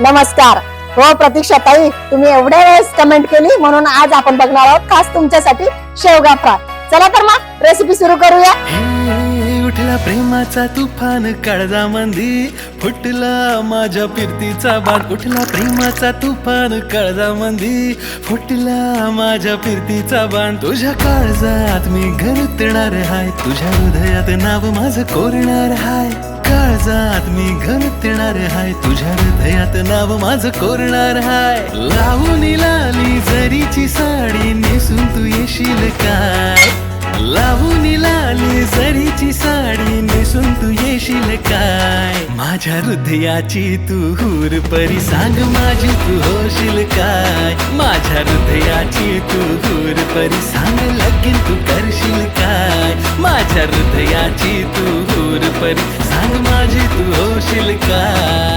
नमस्कार. हो प्रतीक्षा ताई तुम्ही एवढ्या वेळेस कमेंट केली म्हणून आज आपण बघणार आहोत खास तुमच्यासाठी शेवगा फ्राय. चला तर मग रेसिपी सुरू करूया. उठला प्रेमाचा तुफान काळजा मंदी फुटला माझ्या फिरतीचा बाण उठला प्रेमाचा तुफान काळजा मंदी फुटला माझ्या फिरतीचा बाण तुझ्या काळजात मी घरतणार हाय तुझ्या हृदयात नाव माझं कोरणार हाय. काळजात मी घरतणार हाय तुझ्या हृदयात नाव माझं कोरणार हाय. लावून लाली जरीची साडी नेसून तू येशील काय? लावून लाली जरीची साडी नेसून तू येशील काय? माझ्या हृदयाची तू हूर परी सांग माझी तू होशील काय? माझ्या हृदयाची तू हूर परी सांग लगीन तू करशील काय? माझ्या हृदयाची तू दूर परी सांग माझी तू होशील का?